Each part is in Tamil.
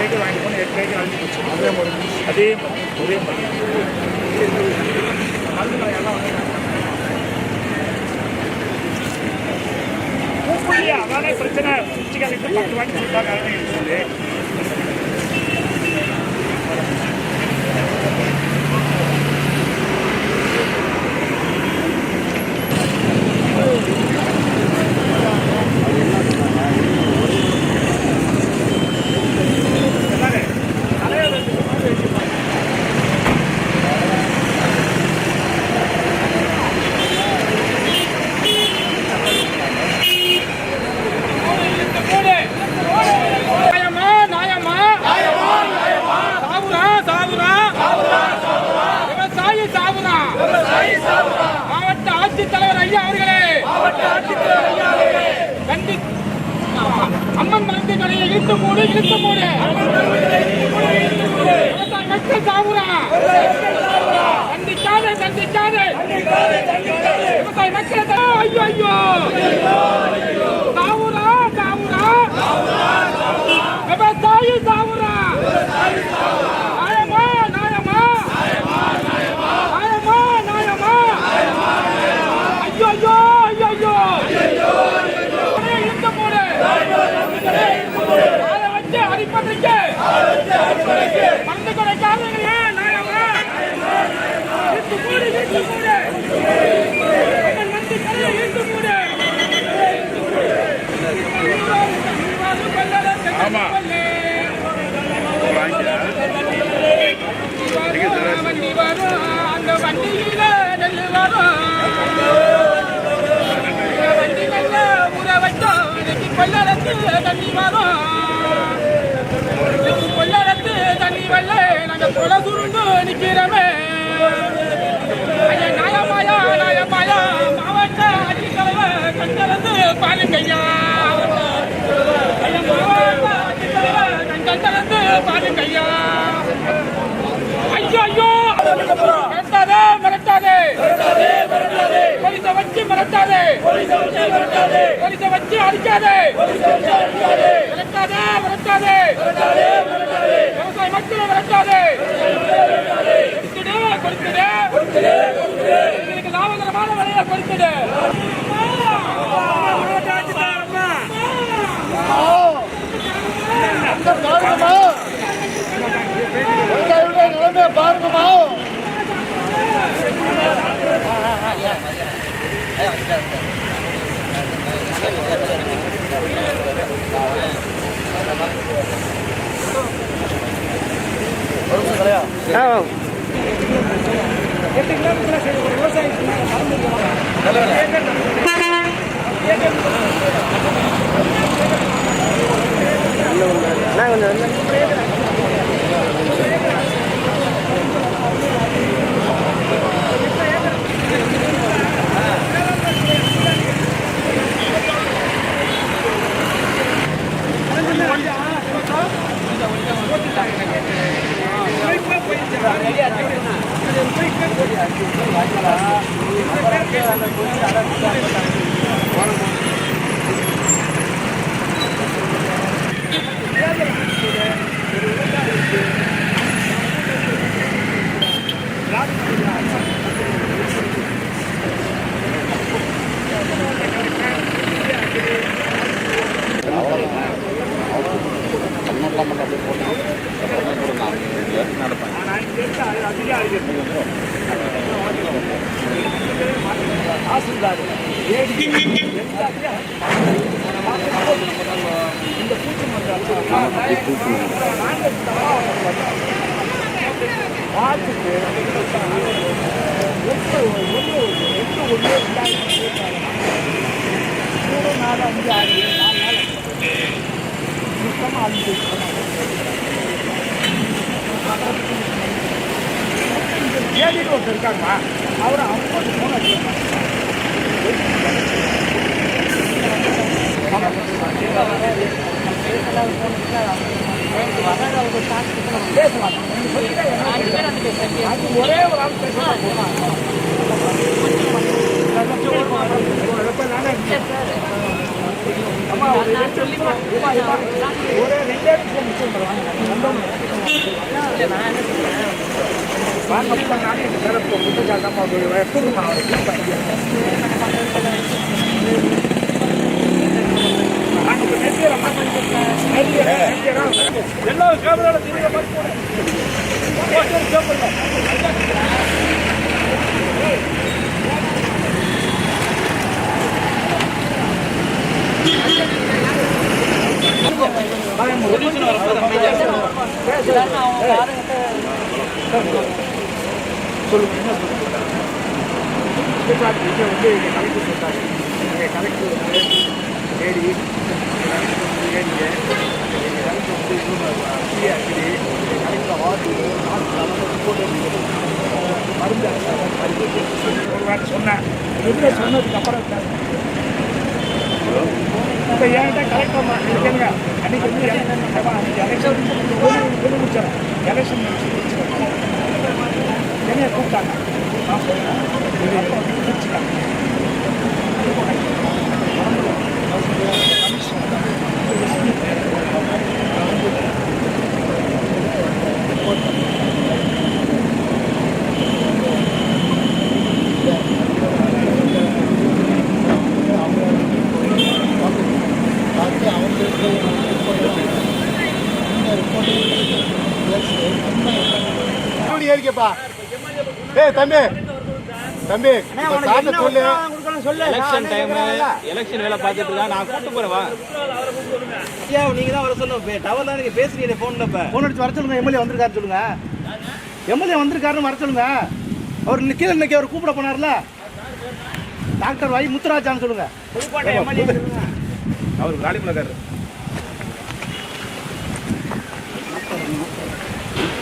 ஏக்கர் வாங்கி போனால் எட்டு ஏக்கர் அழிஞ்சு போச்சு அதே மாதிரி அதே மாதிரி ஒரே மாதிரி. பூப்புள்ளியா அதானே பிரச்சனை. பத்து வாங்கி எனக்கு சொல்லு என்னது? தலையை வச்சுட்டு மாதிரி வச்சுப்பாங்க. நியாயமா நியாயமா சாவுரா சாவுரா விவசாயி சாவுரா மாவட்ட ஆட்சித்தலைவர் ஐயா அவர்களே கண்டி அம்மன் மருந்து கடையை இழுத்து மூடு இழுத்து சாவுரா கண்டிக்காதே கண்டிக்காதே விவசாய மக்கள் ஐயோ ஐயோ சாவுரா சாவுரா விவசாயி சாவுரா நியாயமா நியாயமா நியாயமா நியாயமா ஐயோ ஐயோ ஐயோ ஐயோ உடனே இழுத்து போடு ஆளை வச்சு அடிப்பதற்கு மருந்து கொடைக்காரங்களே நியாயமா இழுத்து மூடு இழுத்து மூடு அம்மன் மருந்து கடையை இழுத்து மூடு ஆமா. வண்டி வரும் அந்த வண்டியில நெல்லு வரும் வண்டி நல்ல ஊற வச்சோம் இன்னைக்கு கொள்ளடத்து தண்ணி வரும் கொள்ளடத்து தண்ணி வரல நாங்க கொலை சுருண்டு நிக்கிறோமே நாயமாயா நாயமாயா மாவட்ட ஆட்சித்தலைவர் கண்டலந்து பாருங்கய்யா மாவட்ட ஆட்சித்தலைவர் கண்டலந்து பாருங்கய்யா ஐயோ ஐயோ மிரட்டாதே மிரட்டாதே போலீஸ வச்சு மிரட்டாதே போலீஸ வச்சு வச்சு அடிக்காதே. மிரட்டாதே மிரட்டாதே விவசாய மக்களை மிரட்டாதே கொடுத்துடு கொடுத்துடு. எங்களுக்கு லாபகரமான விலையை கொடுத்துடு. எட்டு கிலோமீட்டர் சரி ஒரு விவசாயி சொன்னாங்க மறந்து இருக்கலாம். நான் இங்க இருந்து அது அதிகம் அழிக்கிறது. தாசில்தார் ஏடி எல்லாத்தையும் இந்த பூச்சி மருந்து அடிச்சிருக்கோம். நாங்க இந்த பார்த்துட்டு எட்டு ஒன்று எட்டு ஒன்று ரெண்டாயிரத்தி மூணு நாலு அஞ்சு ஆறு ஏழு நாலு நாள் சுத்தமாக அழிஞ்சு ஏடிட்டு ஒருத்தர் இருக்காங்க அவர் அவங்க ஃபோன் அடிச்சிருக்காங்க அது ஒரே ஒரு ஆள் பேசுவாங்க எல்லா கேமரால தெரியுற பார்த்து போடு. கேமரா. சொல்லுங்க வந்து கலெக்டர் கலெக்டர் ஏடி ஏடிங்க கலெக்டர் வந்து ஃப்ரீயாக இருக்குது மருந்து ஒரு வாட்டி சொன்னேன் எதில் சொன்னதுக்கு இப்போ என்கிட்ட கலெக்டர் இருக்கேங்க அன்னைக்கு வந்து எலெக்ஷன் எலெக்ஷன் முடிச்சு என்னைய கூப்பிட்டாங்க நான் சொன்னேன் ஏறிக்கப்பா. ஏய் தம்பி. தம்பி சார்ட்ட சொல்லு. எலெக்ஷன் டைம் எலெக்ஷன் வேலை? பார்த்துட்டு நான் கூட்டு போறேன் வா. ஐயா நீங்க தான் வர சொல்லணும் டவர்ல நீங்க பேசுறீங்க போன்ல இப்ப. போன் அடிச்சு வர சொல்லுங்க. எம்எல்ஏ வந்திருக்காரு சொல்லுங்க. எம்எல்ஏ வந்திருக்காருன்னு வர சொல்லுங்க. அவர் கீழே இன்னைக்கு அவர் கூப்பிட போனார்ல. டாக்டர் வை முத்துராஜான்னு சொல்லுங்க. அவர் காலிமலக்காரர்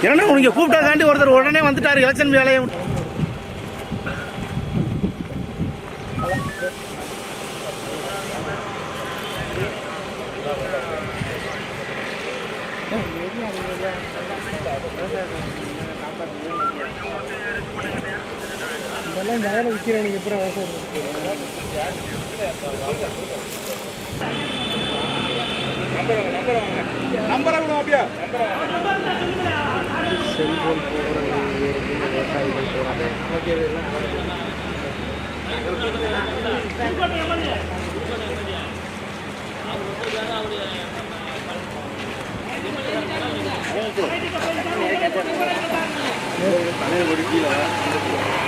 ஏன்னா உனக்கு கூப்பிட்டா தாண்டி ஒருத்தர் உடனே வந்துட்டாரு எலெக்ஷன் வேலையை? நம்பர் கூட அப்படியா ரெண்டு சம்பந்தப்பட்டது ரெண்டு மாவட்டம் பேசி இது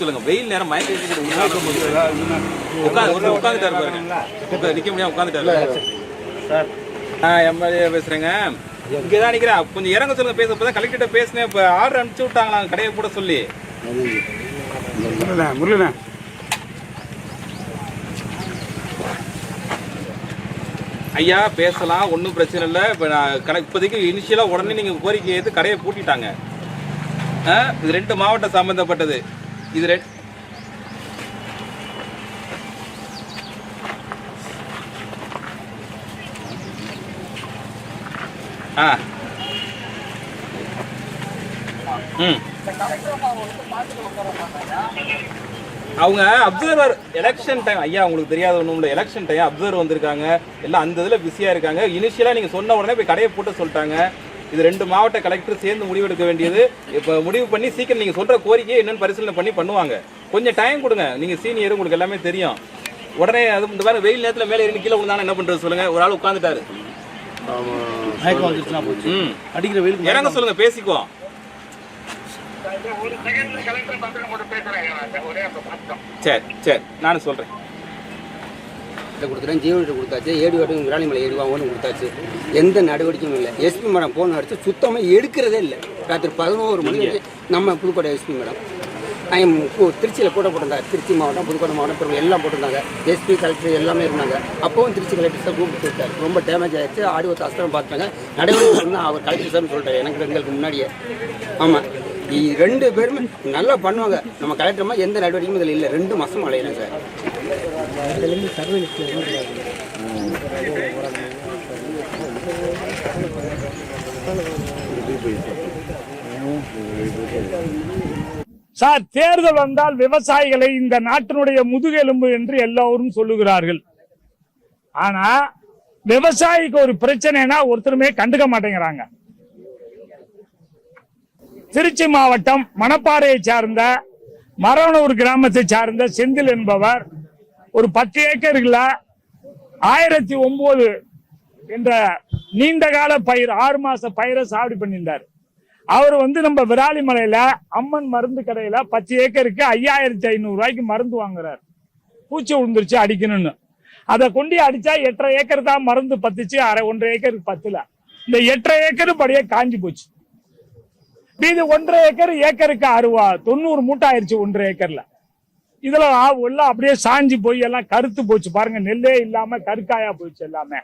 சொல்லுங்க. வெயில் நேரம் மயக்க உட்காந்து உட்காந்துட்டாரு பாருங்க. நிக்க முடியாம உட்காந்துட்டாரு ஆ எம்எல்ஏ பேசுறேங்க. இங்கே தான் நிற்கிறேன் கொஞ்சம் இறங்க சொல்லுங்க. பேச இப்போ தான் கலெக்டர்கிட்ட பேசினேன். இப்போ ஆர்டர் அனுப்பிச்சு விட்டாங்களா கடையை கூட சொல்லி. முருகண்ணா ஐயா பேசலாம் ஒன்றும் பிரச்சனை இல்லை. இப்போ நான் கணக்கு இப்போதைக்கு இனிஷியலாக உடனே நீங்கள் கோரிக்கை ஏற்று கடையை பூட்டிட்டாங்க. ஆ இது ரெண்டு மாவட்டம் சம்மந்தப்பட்டது இது ரெ ஆ. ம். அவங்க அப்சர்வர் எலெக்ஷன் டைம் ஐயா உங்களுக்கு தெரியாத ஒன்றும் இல்லை. எலெக்ஷன் டைம் அப்சர்வர் வந்திருக்காங்க. எல்லாம் அந்த இதில் பிஸியாக இருக்காங்க. இனிஷியலாக நீங்கள் சொன்ன உடனே போய் கடையை போட்டு சொல்லிட்டாங்க. இது ரெண்டு மாவட்ட கலெக்டர் சேர்ந்து முடிவெடுக்க வேண்டியது. இப்போ முடிவு பண்ணி சீக்கிரம் நீங்கள் சொல்கிற கோரிக்கையை என்னென்னு பரிசீலனை பண்ணி பண்ணுவாங்க. கொஞ்சம் டைம் கொடுங்க. நீங்கள் சீனியர் உங்களுக்கு எல்லாமே தெரியும். உடனே அது இந்த மாதிரி வெயில் நேரத்தில் மேலே இருந்து கீழே விழுந்தாலும் என்ன பண்ணுறது சொல்லுங்கள் ஒரு ஆள் உட்காந்துட்டாரு அடிக்கிற வெயிலுக்கு இறங்க சொல்லுங்க பேசிக்குவோம் ஒரு செகண்ட்ல கலெக்டர் பத்திரம் போட்டு பேசுறேன் ஒரே அப்ப பார்த்தோம் சரி சரி. நானும் சொல்கிறேன் இதை கொடுத்துட்டேன். ஜீவன்கிட்ட கொடுத்தாச்சு. ஏடி வாட்டும் விராலிமலை ஏடி வாங்கன்னு கொடுத்தாச்சு. எந்த நடவடிக்கையும் இல்லை. எஸ்பி மேடம் ஃபோன் அடிச்சு சுத்தமாக எடுக்கிறதே இல்லை. ராத்திரி பதினோரு மணி வரைக்கும் நம்ம புதுக்கோட்டை எஸ்பி மேடம். திருச்சியில் கூட போட்டிருந்தாங்க. திருச்சி மாவட்டம் புதுக்கோட்டை மாவட்டம் பெருமை எல்லாம் போட்டிருந்தாங்க. எஸ்பி கலெக்டர் எல்லாமே இருந்தாங்க. அப்போவும் திருச்சி கலெக்டர் சார் கூப்பிட்டு விட்டார் ரொம்ப டேமேஜ் ஆயிடுச்சு. ஆடி ஒரு அஸ்திரம் பார்த்தாங்க வந்து அவர் கலெக்டர் சார்னு சொல்லிட்டாரு. எனக்கு எங்களுக்கு முன்னாடியே. ஆமாம் ரெண்டு பேருமே நல்லா பண்ணுவாங்க. நம்ம கலெக்டர்மா எந்த நடவடிக்கையும் இதில் இல்லை. ரெண்டு மாதம் அலையிறேன் சார். சார் தேர்தல் வந்தால் விவசாயிகளை இந்த நாட்டினுடைய முதுகெலும்பு என்று எல்லோரும் சொல்லுகிறார்கள். ஆனா விவசாயிக்கு ஒரு பிரச்சனைனா ஒருத்தருமே கண்டுக்க மாட்டேங்கிறாங்க. திருச்சி மாவட்டம் மணப்பாறையை சார்ந்த மரவனூர் கிராமத்தை சார்ந்த செந்தில் என்பவர் ஒரு பத்து ஏக்கர்ல ஆயிரத்தி ஒன்பது என்ற நீண்ட கால பயிர் ஆறு மாச பயிரை சாவடி பண்ணியிருந்தார். அவர் வந்து நம்ம விராலிமலையில அம்மன் மருந்து கடையில பத்து ஏக்கருக்கு ஐயாயிரத்தி ஐநூறு ரூபாய்க்கு மருந்து வாங்குறாரு. பூச்சி விழுந்துருச்சு அடிக்கணும்னு. அதை கொண்டு அடிச்சா எட்டரை ஏக்கர் தான் மருந்து பத்துச்சு அரை ஒன்றரை ஏக்கருக்கு பத்துல. இந்த எட்டரை ஏக்கர் படியே காஞ்சி போச்சு. மீது ஒன்றரை ஏக்கர் ஏக்கருக்கு அறுவா தொண்ணூறு மூட்டாயிருச்சு ஒன்றரை ஏக்கர்ல. இதுல எல்லாம் அப்படியே சாஞ்சி போய் எல்லாம் கருத்து போச்சு. பாருங்க நெல்லே இல்லாம கருக்காயா போச்சு எல்லாமே.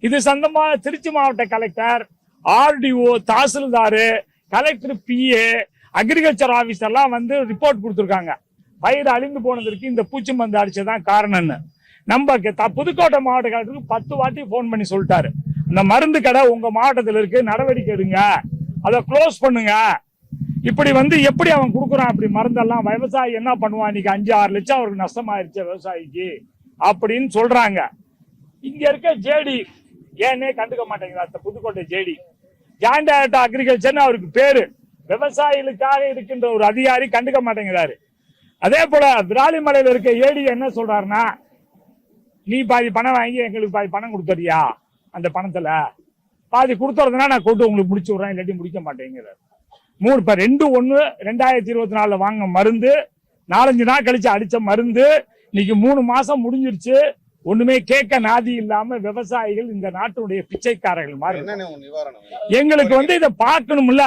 இது சந்தமா திருச்சி மாவட்ட கலெக்டர் ஆர்டிஓ தாசில்தாரு கலெக்டர் பிஏ அக்ரிகல்ச்சர் ஆபீசர் எல்லாம் வந்து ரிப்போர்ட் கொடுத்துருக்காங்க. பயிர் அழிந்து போனதற்கு இந்த பூச்சி மருந்து அடிச்சதான் காரணம்னு. நம்ம த- புதுக்கோட்டை மாவட்ட கலெக்டருக்கு பத்து வாட்டி ஃபோன் பண்ணி சொல்லிட்டாரு. இந்த மருந்து கடை உங்க மாவட்டத்தில் இருக்கு நடவடிக்கை எடுங்க. அதை க்ளோஸ் பண்ணுங்க. இப்படி வந்து எப்படி அவன் கொடுக்குறான் அப்படி மருந்தெல்லாம்? விவசாயி என்ன பண்ணுவான்? இன்னைக்கு அஞ்சு ஆறு லட்சம் அவருக்கு நஷ்டமாயிருச்சு விவசாயிக்கு அப்படின்னு சொல்றாங்க. இங்க இருக்க ஜேடி ஏன்னே கண்டுக்க மாட்டேங்கிறா இந்த புதுக்கோட்டை ஜேடி ஜாயிண்ட் டைரக்டர் அக்ரிகல்ச்சர்னு அவருக்கு பேரு. விவசாயிகளுக்காக இருக்கின்ற ஒரு அதிகாரி கண்டுக்க மாட்டேங்கிறாரு. அதே போல விராலிமலையில இருக்க ஏடி என்ன சொல்றாருன்னா நீ பாதி பணம் வாங்கி எங்களுக்கு பாதி பணம் கொடுத்துறியா? அந்த பணத்துல பாதி கொடுத்துறதுனா நான் கொண்டு உங்களுக்கு முடிச்சு விடுறேன் இல்லாட்டி முடிக்க மாட்டேங்கிறார். மூணு இப்ப ரெண்டு ஒண்ணு ரெண்டாயிரத்தி இருபத்தி நாலுல வாங்க மருந்து நாலஞ்சு நாள் கழிச்சு அடிச்ச மருந்து இன்னைக்கு மூணு மாசம் முடிஞ்சிருச்சு ஒண்ணுமே கேட்க நாதி இல்லாம விவசாயிகள் இந்த நாட்டுடைய பிச்சைக்காரர்கள் மாதிரி எங்களுக்கு வந்து இதை பார்க்கணும்ல.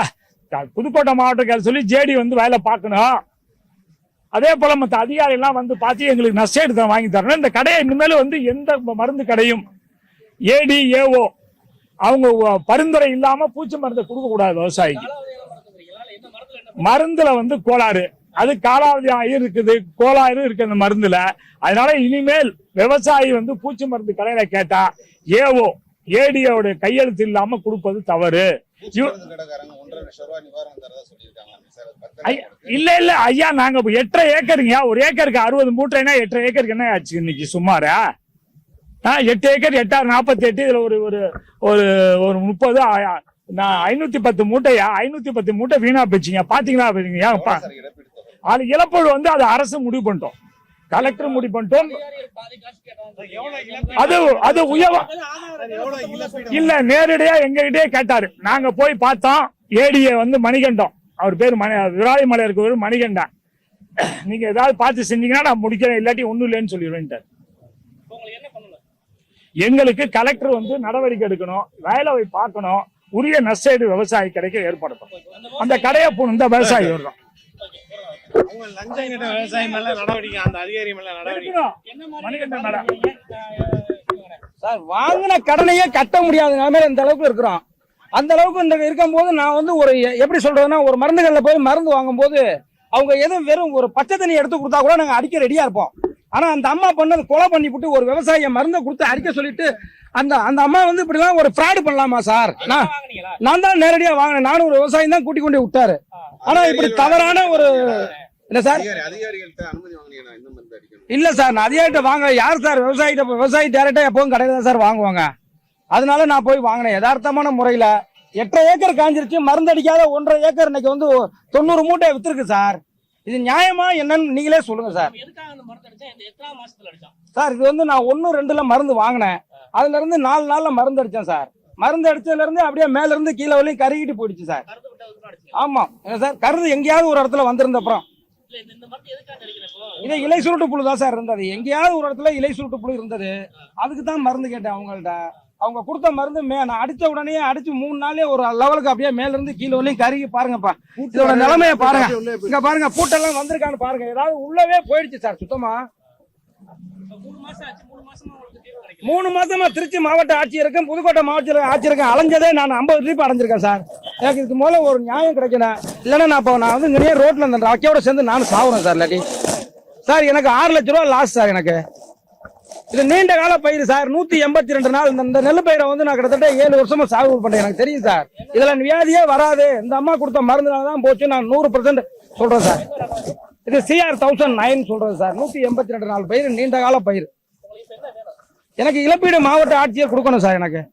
புதுக்கோட்டை மாவட்டக்கார சொல்லி ஜேடி வந்து வேலை பார்க்கணும். அதே போல மற்ற அதிகாரி எல்லாம் வந்து பார்த்து எங்களுக்கு நஷ்டம் தான் வாங்கி தரணும். இந்த கடையை இனிமேல் வந்து எந்த மருந்து கடையும் ஏடி ஏஓ அவங்க பரிந்துரை இல்லாம பூச்சி மருந்தை கொடுக்க கூடாது விவசாயிக்கு. மருந்துல வந்து கோளாறு. அது காலாவதி இருக்குது கோளாறு இருக்கு அந்த மருந்துல. அதனால இனிமேல் விவசாயி வந்து பூச்சி மருந்து கடையில கேட்டா ஏஓ ஏடியோட கையெழுத்து இல்லாம கொடுப்பது தவறு. இல்ல இல்ல ஐயா நாங்க எட்டரை ஏக்கருங்க ஒரு ஏக்கருக்கு அறுபது மூட்டைனா எட்டரை ஏக்கருக்கு என்ன ஆச்சு இன்னைக்கு சுமாரா? எட்டு ஏக்கர் எட்டாயிரம் நாற்பத்தி எட்டு இதுல ஒரு ஒரு ஒரு ஒரு முப்பது நான் ஐநூத்தி பத்து மூட்டையா ஐநூத்தி பத்து மூட்டை வீணா போச்சுங்க பாத்தீங்களா பாத்தீங்க அது இழப்பீடு வந்து அது அரசு முடிவு பண்ணிட்டோம். கலெக்டர் முடிவு பண்ணிட்டோம். அது அது உயர்வா இல்ல நேரடியா எங்ககிட்டயே கேட்டாரு. நாங்க போய் பார்த்தோம். ஏடிஏ வந்து மணிகண்டம். அவர் பேர் மணி விராலிமலை இருக்கவர் மணிகண்டன். நீங்க ஏதாவது பார்த்து செஞ்சீங்கன்னா நான் முடிக்கிறேன். இல்லாட்டி ஒண்ணும் இல்லைன்னு சொல்லிடுவேன்ட்டார். எங்களுக்கு கலெக்டர் வந்து நடவடிக்கை எடுக்கணும் வேலை போய் பார்க்கணும் உரிய நஷ்டஈடு விவசாயி கிடைக்க ஏற்படுத்தணும். அந்த கடையை இந்த விவசாயி மேடம் சார் வாங்கின கடனையே கட்ட முடியாத நிலைமையில இந்த அளவுக்கு இருக்கிறோம். அந்த அளவுக்கு இந்த இருக்கும்போது நான் வந்து ஒரு எப்படி சொல்றதுன்னா ஒரு மருந்துகள்ல போய் மருந்து வாங்கும்போது அவங்க எதுவும் வெறும் ஒரு பச்சை தண்ணி எடுத்து கொடுத்தா கூட நாங்க அடிக்க ரெடியா இருப்போம். ஆனா அந்த அம்மா பண்ணது கொலை பண்ணி விட்டு ஒரு விவசாயிய மருந்தை கொடுத்து அடிக்க சொல்லிட்டு அந்த அந்த அம்மா வந்து இப்படிலாம் ஒரு ஃப்ராடு பண்ணலாமா சார்? நான் நான் தான் நேரடியா வாங்கினேன். நானும் ஒரு விவசாயி தான் கூட்டி கொண்டு விட்டாரு. ஆனா இப்படி தவறான ஒரு இல்ல சார்? இல்ல சார் நான் அதிகாரிட்ட வாங்க யார் சார் விவசாயிட்ட விவசாயி டேரக்டா எப்பவும் கடையில தான் சார் வாங்குவாங்க. அதனால நான் போய் வாங்கினேன். யதார்த்தமான முறையில எட்டரை ஏக்கர் காஞ்சிருச்சு. மருந்து அடிக்காத ஒன்றரை ஏக்கர் இன்னைக்கு வந்து தொண்ணூறு மூட்டை வித்துருக்கு சார். இது நியாயமா என்னன்னு நீங்களே சொல்லுங்க சார். சார் இது வந்து நான் ஒன்னு ரெண்டுல மருந்து வாங்கினேன். அதுல இருந்து நாலு நாள்ல மருந்து அடிச்சேன் சார். மருந்து அடிச்சதுல இருந்து அப்படியே மேல இருந்து கீழே வரையும் கருகிட்டு போயிடுச்சு சார். ஆமா. சார் கருது எங்கேயாவது ஒரு இடத்துல வந்திருந்த அப்புறம். இது இலை சுருட்டு புழு தான் சார் இருந்தது. எங்கேயாவது ஒரு இடத்துல இலை சுருட்டு புழு இருந்தது. அதுக்கு தான் மருந்து கேட்டேன் அவங்கள்ட்ட. அவங்க கொடுத்த மருந்து மே நான் அடிச்ச உடனே அடிச்சு மூணு நாளே ஒரு லெவலுக்கு அப்படியே மேல இருந்து கீழே வரையும் கருகி பாருங்கப்பா. இதோட நிலைமைய பாருங்க. இங்க பாருங்க பூட்டெல்லாம் வந்திருக்கான்னு பாருங்க. ஏதாவது உள்ளவே போயிடுச்சு சார் சுத்தமா. மூணு மாசமா திருச்சி மாவட்ட ஆட்சியருக்கும் புதுக்கோட்டை மாவட்ட ஆட்சியருக்கும் அலைஞ்சதே நான் ஐம்பது ட்ரிப் அடைஞ்சிருக்கேன் சார். எனக்கு இதுக்கு முதல்ல ஒரு நியாயம் கிடைக்கணும் இல்லைன்னா நான் இப்போ நான் வந்து இங்கேயே ரோட்ல இந்த அக்கையோட சேர்ந்து நானும் சாவுறேன் சார் இல்லாட்டி. சார் எனக்கு ஆறு லட்ச ரூபா லாஸ் சார் எனக்கு. இது நீண்ட கால பயிர் சார். நூத்தி எண்பத்தி ரெண்டு நாள். இந்த நெல் பயிரை வந்து நான் கிட்டத்தட்ட ஏழு வருஷமா சாகுபடி பண்றேன். எனக்கு தெரியும் சார். இதுல வியாதியே வராது. இந்த அம்மா கொடுத்த மருந்துனால தான் போச்சு. நான் நூறு பர்சன்ட் சொல்றேன் சார். இது சிஆர் தௌசண்ட் நைன் சொல்றேன் சார். நூத்தி எண்பத்தி ரெண்டு நாள் பயிர் நீண்ட கால பயிர். எனக்கு இழப்பீடு மாவட்ட ஆட்சியர் கொடுக்கணும் சார் எனக்கு.